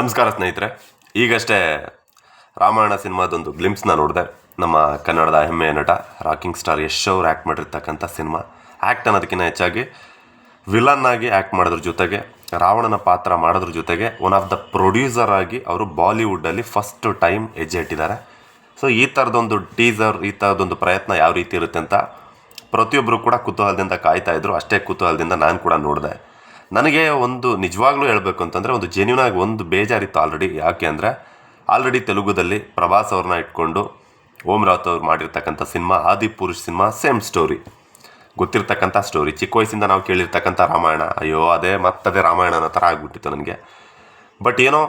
ನಮಸ್ಕಾರ ಸ್ನೇಹಿತರೆ. ಈಗಷ್ಟೇ ರಾಮಾಯಣ ಸಿನಿಮಾದೊಂದು ಗ್ಲಿಮ್ಸ್ನ ನೋಡಿದೆ. ನಮ್ಮ ಕನ್ನಡದ ಹೆಮ್ಮೆಯ ನಟ ರಾಕಿಂಗ್ ಸ್ಟಾರ್ ಯಶ್ ಅವ್ರು ಆ್ಯಕ್ಟ್ ಮಾಡಿರ್ತಕ್ಕಂಥ ಸಿನಿಮಾ. ಆ್ಯಕ್ಟ್ ಅನ್ನೋದಕ್ಕಿಂತ ಹೆಚ್ಚಾಗಿ ವಿಲನ್ ಆಗಿ ಆ್ಯಕ್ಟ್ ಮಾಡಿದ್ರ ಜೊತೆಗೆ, ರಾವಣನ ಪಾತ್ರ ಮಾಡೋದ್ರ ಜೊತೆಗೆ ಒನ್ ಆಫ್ ದ ಪ್ರೊಡ್ಯೂಸರ್ ಆಗಿ ಅವರು ಬಾಲಿವುಡ್ಡಲ್ಲಿ ಫಸ್ಟ್ ಟೈಮ್ ಹೆಜ್ಜೆ ಇಟ್ಟಿದ್ದಾರೆ. ಸೊ ಈ ಥರದೊಂದು ಟೀಸರ್ ಈ ಥರದೊಂದು ಪ್ರಯತ್ನ ಯಾವ ರೀತಿ ಇರುತ್ತೆ ಅಂತ ಪ್ರತಿಯೊಬ್ಬರು ಕೂಡ ಕುತೂಹಲದಿಂದ ಕಾಯ್ತಾ ಇದ್ರು. ಅಷ್ಟೇ ಕುತೂಹಲದಿಂದ ನಾನು ಕೂಡ ನೋಡಿದೆ. ನನಗೆ ಒಂದು ನಿಜವಾಗ್ಲೂ ಹೇಳಬೇಕು ಅಂತಂದರೆ ಒಂದು ಜೆನ್ಯೂನ್ ಆಗಿ ಒಂದು ಬೇಜಾರಿತ್ತು ಆಲ್ರೆಡಿ ಯಾಕೆ ಅಂದರೆ ಆಲ್ರೆಡಿ ತೆಲುಗುದಲ್ಲಿ ಪ್ರಭಾಸ್ ಅವ್ರನ್ನ ಇಟ್ಕೊಂಡು ಓಂ ರಾವತ್ ಅವ್ರು ಮಾಡಿರ್ತಕ್ಕಂಥ cinema Adipurush cinema same story ಗೊತ್ತಿರ್ತಕ್ಕಂಥ story ಚಿಕ್ಕ ವಯಸ್ಸಿಂದ ನಾವು ಕೇಳಿರ್ತಕ್ಕಂಥ ರಾಮಾಯಣ. ಅಯ್ಯೋ, ಅದೇ ಮತ್ತದೇ ರಾಮಾಯಣ ಅನ್ನೋ ಥರ ಆಗಿಬಿಟ್ಟಿತ್ತು ನನಗೆ. ಬಟ್ ಏನೋ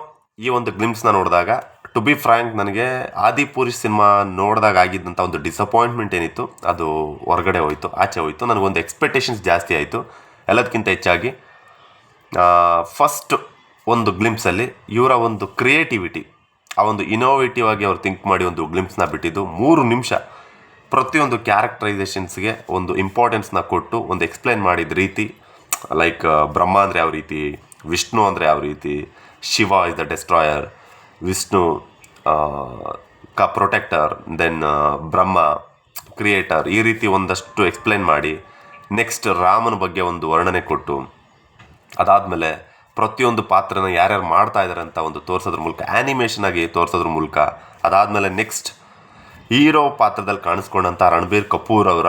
ಈ ಒಂದು ಗ್ಲಿಮ್ಸ್ನ ನೋಡಿದಾಗ ಟು ಬಿ ಫ್ರ್ಯಾಂಕ್ ನನಗೆ ಆದಿ ಪುರುಷ್ ಸಿನಿಮಾ ನೋಡಿದಾಗ ಆಗಿದ್ದಂಥ ಒಂದು ಡಿಸಪಾಯಿಂಟ್ಮೆಂಟ್ ಏನಿತ್ತು, ಅದು ಹೊರಗಡೆ ಹೋಯಿತು, ಆಚೆ ಹೋಯಿತು. ನನಗೊಂದು ಎಕ್ಸ್ಪೆಕ್ಟೇಷನ್ಸ್ ಜಾಸ್ತಿ ಆಯಿತು. ಎಲ್ಲದಕ್ಕಿಂತ ಹೆಚ್ಚಾಗಿ ಫಸ್ಟ್ ಒಂದು ಗ್ಲಿಮ್ಸಲ್ಲಿ ಇವರ ಒಂದು ಕ್ರಿಯೇಟಿವಿಟಿ ಆ ಒಂದು ಇನೋವೇಟಿವ್ ಆಗಿ ಅವ್ರು ಥಿಂಕ್ ಮಾಡಿ ಒಂದು ಗ್ಲಿಮ್ಸ್ನ ಬಿಟ್ಟಿದ್ದು. ಮೂರು ನಿಮಿಷ ಪ್ರತಿಯೊಂದು ಕ್ಯಾರೆಕ್ಟರೈಸೇಷನ್ಸ್ಗೆ ಒಂದು ಇಂಪಾರ್ಟೆನ್ಸ್ನ ಕೊಟ್ಟು ಒಂದು ಎಕ್ಸ್ಪ್ಲೈನ್ ಮಾಡಿದ ರೀತಿ ಲೈಕ್ ಬ್ರಹ್ಮ ಅಂದರೆ ಯಾವ ರೀತಿ, ವಿಷ್ಣು ಅಂದರೆ ಯಾವ ರೀತಿ, Shiva is the destroyer Vishnu ಕ ಪ್ರೊಟೆಕ್ಟರ್ ದೆನ್ ಬ್ರಹ್ಮ ಕ್ರಿಯೇಟರ್ ಈ ರೀತಿ ಒಂದಷ್ಟು ಎಕ್ಸ್ಪ್ಲೈನ್ ಮಾಡಿ ನೆಕ್ಸ್ಟ್ ರಾಮನ ಬಗ್ಗೆ ಒಂದು ವರ್ಣನೆ ಕೊಟ್ಟು ಅದಾದಮೇಲೆ ಪ್ರತಿಯೊಂದು ಪಾತ್ರನ ಯಾರ್ಯಾರು ಮಾಡ್ತಾ ಇದ್ದಾರೆ ಅಂತ ಒಂದು ತೋರಿಸೋದ್ರ ಮೂಲಕ ಆ್ಯನಿಮೇಷನ್ ಆಗಿ ತೋರಿಸೋದ್ರ ಮೂಲಕ, ಅದಾದಮೇಲೆ ನೆಕ್ಸ್ಟ್ ಹೀರೋ ಪಾತ್ರದಲ್ಲಿ ಕಾಣಿಸ್ಕೊಂಡಂಥ ರಣಬೀರ್ ಕಪೂರ್ ಅವರ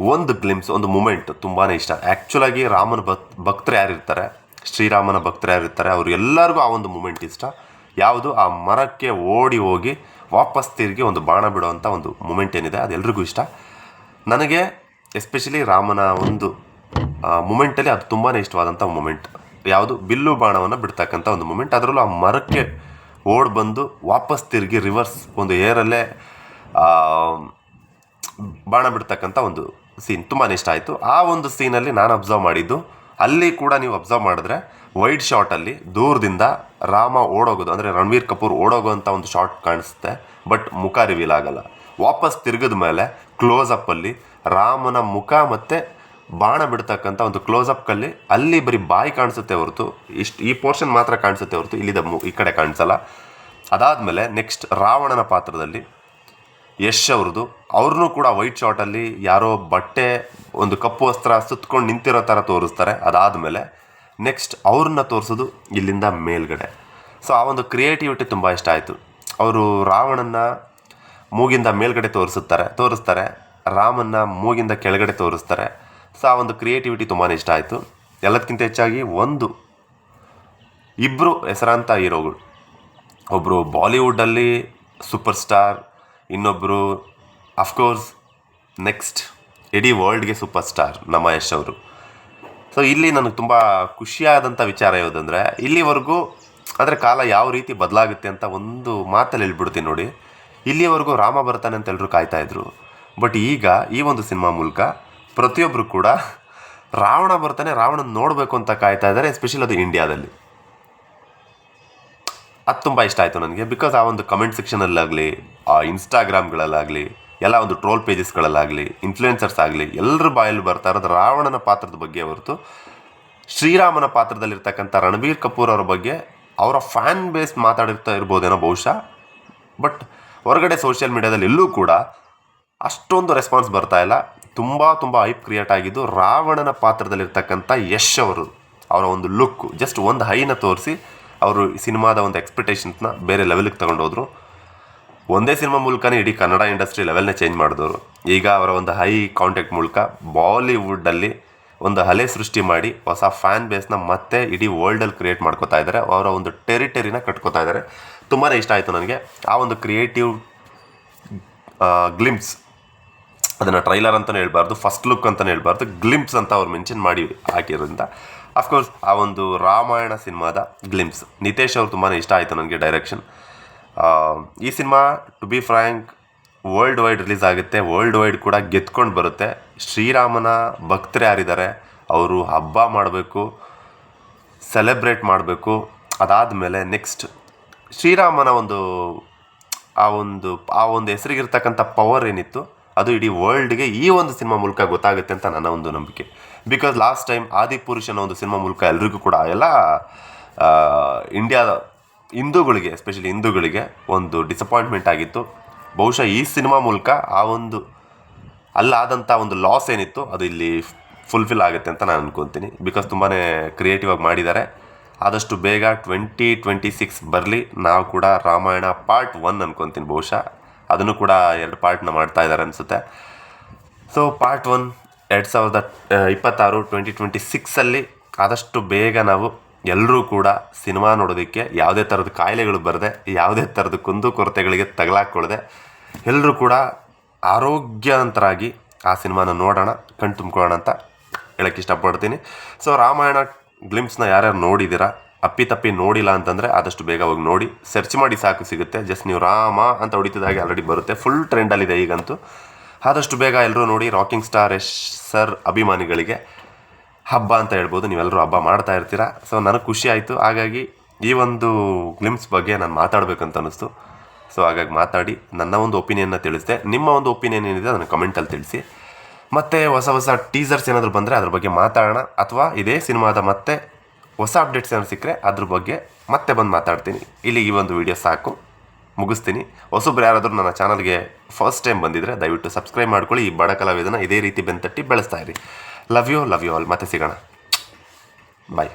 ಒಂದು ಗ್ಲಿಮ್ಸ್ ಒಂದು ಮೂಮೆಂಟ್ ತುಂಬಾ ಇಷ್ಟ. ಆ್ಯಕ್ಚುಲಾಗಿ ರಾಮನ ಭಕ್, ಭಕ್ತರು ಯಾರಿರ್ತಾರೆ ಶ್ರೀರಾಮನ ಭಕ್ತರು ಯಾರಿರ್ತಾರೆ ಅವ್ರು ಎಲ್ಲರಿಗೂ ಆ ಒಂದು ಮೂಮೆಂಟ್ ಇಷ್ಟ. ಯಾವುದು? ಆ ಮರಕ್ಕೆ ಓಡಿ ಹೋಗಿ ವಾಪಸ್ ತಿರುಗಿ ಒಂದು ಬಾಣ ಬಿಡುವಂಥ ಒಂದು ಮೂಮೆಂಟ್ ಏನಿದೆ ಅದೆಲ್ಲರಿಗೂ ಇಷ್ಟ. ನನಗೆ ಎಸ್ಪೆಷಲಿ ರಾಮನ ಒಂದು ಮೂಮೆಂಟಲ್ಲಿ ಅದು ತುಂಬಾ ಇಷ್ಟವಾದಂಥ ಮೂಮೆಂಟ್ ಯಾವುದು? ಬಿಲ್ಲು ಬಾಣವನ್ನು ಬಿಡ್ತಕ್ಕಂಥ ಒಂದು ಮೂಮೆಂಟ್ ಅದರಲ್ಲೂ ಆ ಮರಕ್ಕೆ ಓಡ್ ಬಂದು ವಾಪಸ್ ತಿರುಗಿ ರಿವರ್ಸ್ ಒಂದು ಏರಲ್ಲೇ ಬಾಣ ಬಿಡ್ತಕ್ಕಂಥ ಒಂದು ಸೀನ್ ತುಂಬಾ ಇಷ್ಟ ಆಯಿತು. ಆ ಒಂದು ಸೀನಲ್ಲಿ ನಾನು ಅಬ್ಸರ್ವ್ ಮಾಡಿದ್ದು, ಅಲ್ಲಿ ಕೂಡ ನೀವು ಅಬ್ಸರ್ವ್ ಮಾಡಿದ್ರೆ ವೈಡ್ ಶಾಟಲ್ಲಿ ದೂರದಿಂದ ರಾಮ ಓಡೋಗೋದು, ಅಂದರೆ ರಣವೀರ್ ಕಪೂರ್ ಓಡೋಗೋಂಥ ಒಂದು ಶಾಟ್ ಕಾಣಿಸುತ್ತೆ ಬಟ್ ಮುಖ ರಿವೀಲ್ ಆಗಲ್ಲ. ವಾಪಸ್ ತಿರುಗಿದ ಮೇಲೆ ಕ್ಲೋಸಪ್ಪಲ್ಲಿ ರಾಮನ ಮುಖ ಮತ್ತು ಬಾಣ ಬಿಡ್ತಕ್ಕಂಥ ಒಂದು ಕ್ಲೋಸಪ್ಕಲ್ಲಿ ಅಲ್ಲಿ ಬರೀ ಬಾಯಿ ಕಾಣಿಸುತ್ತೆ ಹೊರತು, ಇಷ್ಟು ಈ ಪೋರ್ಷನ್ ಮಾತ್ರ ಕಾಣಿಸುತ್ತೆ ಹೊರತು ಇಲ್ಲಿದ ಮು ಈ ಕಡೆ ಕಾಣಿಸಲ್ಲ. ಅದಾದಮೇಲೆ ನೆಕ್ಸ್ಟ್ ರಾವಣನ ಪಾತ್ರದಲ್ಲಿ ಯಶ್ ಅವ್ರದ್ದು. ಅವ್ರನ್ನೂ ಕೂಡ ವೈಟ್ ಶಾರ್ಟಲ್ಲಿ ಯಾರೋ ಬಟ್ಟೆ, ಒಂದು ಕಪ್ಪು ವಸ್ತ್ರ ಸುತ್ಕೊಂಡು ನಿಂತಿರೋ ಥರ ತೋರಿಸ್ತಾರೆ. ಅದಾದಮೇಲೆ ನೆಕ್ಸ್ಟ್ ಅವ್ರನ್ನ ತೋರಿಸೋದು ಇಲ್ಲಿಂದ ಮೇಲ್ಗಡೆ. ಸೊ ಆ ಒಂದು ಕ್ರಿಯೇಟಿವಿಟಿ ತುಂಬ ಇಷ್ಟ ಆಯಿತು. ಅವರು ರಾವಣನ ಮೂಗಿಂದ ಮೇಲ್ಗಡೆ ತೋರಿಸುತ್ತಾರೆ, ತೋರಿಸ್ತಾರೆ. ರಾಮನ್ನ ಮೂಗಿಂದ ಕೆಳಗಡೆ ತೋರಿಸ್ತಾರೆ. ಸೊ ಆ ಒಂದು ಕ್ರಿಯೇಟಿವಿಟಿ ತುಂಬಾ ಇಷ್ಟ ಆಯಿತು. ಎಲ್ಲದಕ್ಕಿಂತ ಹೆಚ್ಚಾಗಿ ಒಂದು ಇಬ್ಬರು ಹೆಸರಾಂತ ಹೀರೋಗಳು. ಒಬ್ಬರು ಬಾಲಿವುಡ್ಡಲ್ಲಿ ಸೂಪರ್ ಸ್ಟಾರ್ ಇನ್ನೊಬ್ಬರು ಅಫ್ಕೋರ್ಸ್ ನೆಕ್ಸ್ಟ್ ಇಡೀ ವರ್ಲ್ಡ್ಗೆ ಸೂಪರ್ ಸ್ಟಾರ್ ನಮ್ಮ ಯಶ್ ಅವರು. ಸೊ ಇಲ್ಲಿ ನನಗೆ ತುಂಬ ಖುಷಿಯಾದಂಥ ವಿಚಾರ ಯಾವುದಂದರೆ, ಇಲ್ಲಿವರೆಗೂ ಅಂದರೆ ಕಾಲ ಯಾವ ರೀತಿ ಬದಲಾಗುತ್ತೆ ಅಂತ ಒಂದು ಮಾತಲ್ಲಿ ಹೇಳ್ಬಿಡ್ತೀನಿ ನೋಡಿ. ಇಲ್ಲಿವರೆಗೂ ರಾಮ ಬರ್ತಾನೆ ಅಂತ ಎಲ್ಲರೂ ಕಾಯ್ತಾ ಇದ್ರು. ಬಟ್ ಈಗ ಈ ಒಂದು ಸಿನಿಮಾ ಮೂಲಕ ಪ್ರತಿಯೊಬ್ಬರು ಕೂಡ ರಾವಣ ಬರ್ತಾನೆ, ರಾವಣನ ನೋಡಬೇಕು ಅಂತ ಕಾಯ್ತಾ ಇದ್ದಾರೆ ಎಸ್ಪೆಷಲಿ ಅದು ಇಂಡಿಯಾದಲ್ಲಿ ಅದು ತುಂಬ ಇಷ್ಟ ಆಯಿತು ನನಗೆ ಬಿಕಾಸ್ ಆ ಒಂದು ಕಮೆಂಟ್ ಸೆಕ್ಷನಲ್ಲಾಗಲಿ ಆ ಇನ್ಸ್ಟಾಗ್ರಾಮ್ಗಳಲ್ಲಾಗಲಿ ಎಲ್ಲ ಒಂದು ಟ್ರೋಲ್ ಪೇಜಸ್ಗಳಲ್ಲಾಗಲಿ ಇನ್ಫ್ಲುಯೆನ್ಸರ್ಸ್ ಆಗಲಿ ಎಲ್ಲರ ಬಾಯಲ್ಲಿ ಬರ್ತಾ ಇರೋದು ರಾವಣನ ಪಾತ್ರದ ಬಗ್ಗೆ ಹೊರತು, ಶ್ರೀರಾಮನ ಪಾತ್ರದಲ್ಲಿರ್ತಕ್ಕಂಥ ರಣಬೀರ್ ಕಪೂರ್ ಅವರ ಬಗ್ಗೆ ಅವರ ಫ್ಯಾನ್ ಬೇಸ್ ಮಾತಾಡಿರ್ತಾ ಇರ್ಬೋದೇನೋ ಬಹುಶಃ ಬಟ್ ಹೊರಗಡೆ ಸೋಷಿಯಲ್ ಮೀಡ್ಯಾದಲ್ಲಿ ಎಲ್ಲೂ ಕೂಡ ಅಷ್ಟೊಂದು ರೆಸ್ಪಾನ್ಸ್ ಬರ್ತಾ ಇಲ್ಲ. ತುಂಬ ತುಂಬ ಹೈಪ್ ಕ್ರಿಯೇಟ್ ಆಗಿದ್ದು ರಾವಣನ ಪಾತ್ರದಲ್ಲಿರ್ತಕ್ಕಂಥ ಯಶ್ ಅವರು, ಅವರ ಒಂದು ಲುಕ್ ಜಸ್ಟ್ ಒಂದು ಹೈನ ತೋರಿಸಿ ಅವರು ಸಿನಿಮಾದ ಒಂದು ಎಕ್ಸ್ಪೆಕ್ಟೇಷನ್ಸ್ನ ಬೇರೆ ಲೆವೆಲಿಗೆ ತಗೊಂಡೋದ್ರು ಒಂದೇ ಸಿನಿಮಾ ಮೂಲಕನೇ ಇಡೀ ಕನ್ನಡ ಇಂಡಸ್ಟ್ರಿ ಲೆವೆಲ್ನೇ ಚೇಂಜ್ ಮಾಡಿದವರು. ಈಗ ಅವರ ಒಂದು ಹೈ ಕಾಂಟ್ಯಾಕ್ಟ್ ಮೂಲಕ ಬಾಲಿವುಡ್ಡಲ್ಲಿ ಒಂದು ಅಲೆ ಸೃಷ್ಟಿ ಮಾಡಿ ಹೊಸ ಫ್ಯಾನ್ ಬೇಸ್ನ ಮತ್ತೆ ಇಡೀ ವರ್ಲ್ಡಲ್ಲಿ ಕ್ರಿಯೇಟ್ ಮಾಡ್ಕೋತಾ ಇದ್ದಾರೆ ಅವರ ಒಂದು ಟೆರಿಟರಿನ ಕಟ್ಕೋತಾ ಇದ್ದಾರೆ ತುಂಬಾ ಇಷ್ಟ ಆಯಿತು ನನಗೆ. ಆ ಒಂದು ಕ್ರಿಯೇಟಿವ್ ಗ್ಲಿಮ್ಸ್ ಅದನ್ನು ಟ್ರೈಲರ್ ಅಂತಲೇ ಹೇಳ್ಬಾರ್ದು ಫಸ್ಟ್ ಲುಕ್ ಅಂತಲೇ ಹೇಳ್ಬಾರ್ದು ಗ್ಲಿಮ್ಸ್ ಅಂತ ಅವ್ರು ಮೆನ್ಷನ್ ಮಾಡಿ ಹಾಕಿರೋದ್ರಿಂದ. ಅಫ್ಕೋರ್ಸ್ ಆ ಒಂದು ರಾಮಾಯಣ ಸಿನಿಮಾದ ಗ್ಲಿಮ್ಸ್ ನಿತೇಶ್ ಅವ್ರು ತುಂಬಾ ಇಷ್ಟ ಆಯಿತು ನನಗೆ ಡೈರೆಕ್ಷನ್ ಈ cinema to be frank world wide release ಆಗುತ್ತೆ. ವರ್ಲ್ಡ್ ವೈಡ್ ಕೂಡ ಗೆದ್ಕೊಂಡು ಬರುತ್ತೆ. ಶ್ರೀರಾಮನ ಭಕ್ತರು ಯಾರಿದ್ದಾರೆ, ಅವರು ಹಬ್ಬ ಮಾಡಬೇಕು ಸೆಲೆಬ್ರೇಟ್ ಮಾಡಬೇಕು. ಅದಾದ ಮೇಲೆ ನೆಕ್ಸ್ಟ್ ಶ್ರೀರಾಮನ ಒಂದು, ಆ ಒಂದು ಆ ಒಂದು ಹೆಸರಿಗಿರ್ತಕ್ಕಂಥ ಪವರ್ ಏನಿತ್ತು? ಅದು ಇಡೀ ವರ್ಲ್ಡ್ಗೆ ಈ ಒಂದು ಸಿನಿಮಾ ಮೂಲಕ ಗೊತ್ತಾಗುತ್ತೆ ಅಂತ ನನ್ನ ಒಂದು ನಂಬಿಕೆ. ಬಿಕಾಸ್ ಲಾಸ್ಟ್ ಟೈಮ್ ಆದಿ ಅನ್ನೋ ಒಂದು ಸಿನಿಮಾ ಮೂಲಕ ಎಲ್ರಿಗೂ ಕೂಡ ಎಲ್ಲ ಇಂಡಿಯಾದ ಹಿಂದೂಗಳಿಗೆ ಎಸ್ಪೆಷಲಿ ಹಿಂದೂಗಳಿಗೆ ಒಂದು ಡಿಸಪಾಯಿಂಟ್ಮೆಂಟ್ ಆಗಿತ್ತು. ಬಹುಶಃ ಈ ಸಿನಿಮಾ ಮೂಲಕ ಆ ಒಂದು ಅಲ್ಲಾದಂಥ ಒಂದು ಲಾಸ್ ಏನಿತ್ತು, ಅದು ಇಲ್ಲಿ ಫುಲ್ಫಿಲ್ ಆಗುತ್ತೆ ಅಂತ ನಾನು ಅನ್ಕೊತೀನಿ. ಬಿಕಾಸ್ ತುಂಬಾ ಕ್ರಿಯೇಟಿವ್ ಆಗಿ ಮಾಡಿದ್ದಾರೆ. ಆದಷ್ಟು ಬೇಗ ಟ್ವೆಂಟಿ ಟ್ವೆಂಟಿ ಸಿಕ್ಸ್ ಬರಲಿ. ನಾವು ಕೂಡ ರಾಮಾಯಣ ಪಾರ್ಟ್ ಒನ್ ಅನ್ಕೊತೀನಿ ಬಹುಶಃ. ಅದನ್ನು ಕೂಡ ಎರಡು ಪಾರ್ಟ್ನ ಮಾಡ್ತಾ ಇದ್ದಾರೆ ಅನಿಸುತ್ತೆ. ಸೊ ಪಾರ್ಟ್ ಒನ್ ಎರಡು ಸಾವಿರದ ಇಪ್ಪತ್ತಾರು ಟ್ವೆಂಟಿ ಟ್ವೆಂಟಿ ಸಿಕ್ಸಲ್ಲಿ ಆದಷ್ಟು ಬೇಗ ನಾವು ಎಲ್ಲರೂ ಕೂಡ ಸಿನಿಮಾ ನೋಡೋದಕ್ಕೆ ಯಾವುದೇ ಥರದ ಕಾಯಿಲೆಗಳು ಬರದೆ, ಯಾವುದೇ ಥರದ ಕುಂದು ಕೊರತೆಗಳಿಗೆ ತಗಲಾಕೊಳ್ಳದೆ ಎಲ್ಲರೂ ಕೂಡ ಆರೋಗ್ಯವಂತರಾಗಿ ಆ ಸಿನಿಮಾನ ನೋಡೋಣ ಕಣ್ ತುಂಬ್ಕೊಳ್ಳೋಣ ಅಂತ ಹೇಳಕ್ಕೆ ಇಷ್ಟಪಡ್ತೀನಿ. ಸೊ ರಾಮಾಯಣ ಗ್ಲಿಮ್ಸ್ನ ಯಾರ್ಯಾರು ನೋಡಿದ್ದೀರಾ? ಅಪ್ಪಿತಪ್ಪಿ ನೋಡಿಲ್ಲ ಅಂತಂದರೆ ಆದಷ್ಟು ಬೇಗ ಹೋಗಿ ನೋಡಿ. ಸರ್ಚ್ ಮಾಡಿ ಸಾಕು ಸಿಗುತ್ತೆ. ಜಸ್ಟ್ ನೀವು ರಾಮ ಅಂತ ಹೊಡಿತಿದಾಗೆ ಆಲ್ರೆಡಿ ಬರುತ್ತೆ. ಫುಲ್ ಟ್ರೆಂಡಲ್ಲಿದೆ ಈಗಂತೂ. ಆದಷ್ಟು ಬೇಗ ಎಲ್ಲರೂ ನೋಡಿ. ರಾಕಿಂಗ್ ಸ್ಟಾರ್ ಯಶ್ ಸರ್ ಅಭಿಮಾನಿಗಳಿಗೆ ಹಬ್ಬ ಅಂತ ಹೇಳ್ಬೋದು. ನೀವೆಲ್ಲರೂ ಹಬ್ಬ ಮಾಡ್ತಾ ಇರ್ತೀರಾ. ಸೊ ನನಗೆ ಖುಷಿ ಆಯಿತು. ಹಾಗಾಗಿ ಈ ಒಂದು ಗ್ಲಿಮ್ಸ್ ಬಗ್ಗೆ ನಾನು ಮಾತಾಡಬೇಕಂತ ಅನ್ನಿಸ್ತು. ಸೊ ಹಾಗಾಗಿ ಮಾತಾಡಿ. ನನ್ನ ಒಂದು ಒಪಿನಿಯನ್ನ ತಿಳಿಸಿದೆ. ನಿಮ್ಮ ಒಂದು ಒಪಿನಿಯನ್ ಏನಿದೆ ಅದನ್ನು ಕಮೆಂಟಲ್ಲಿ ತಿಳಿಸಿ. ಮತ್ತು ಹೊಸ ಹೊಸ ಟೀಸರ್ಸ್ ಏನಾದರೂ ಬಂದರೆ ಅದ್ರ ಬಗ್ಗೆ ಮಾತಾಡೋಣ. ಅಥವಾ ಇದೇ ಸಿನಿಮಾದ ಮತ್ತೆ ಹೊಸ ಅಪ್ಡೇಟ್ಸ್ ಏನಾದ್ರು ಸಿಕ್ಕರೆ ಅದ್ರ ಬಗ್ಗೆ ಮತ್ತೆ ಬಂದು ಮಾತಾಡ್ತೀನಿ. ಇಲ್ಲಿ ಈ ಒಂದು ವಿಡಿಯೋ ಸಾಕು. ಮುಗಿಸ್ತೀನಿ. ಹೊಸಬ್ರು ಯಾರಾದರೂ ನನ್ನ ಚಾನಲ್ಗೆ ಫಸ್ಟ್ ಟೈಮ್ ಬಂದಿದ್ದರೆ ದಯವಿಟ್ಟು ಸಬ್ಸ್ಕ್ರೈಬ್ ಮಾಡ್ಕೊಳ್ಳಿ. ಈ ಬಡ ಕಲಾವಿದನ ಇದೇ ರೀತಿ ಬೆಂತಟ್ಟಿ ಬೆಳೆಸ್ತಾ ಇರಿ. Love you love you all ಮತ್ತೆ ಸಿಗೋಣ. ಬಾಯ್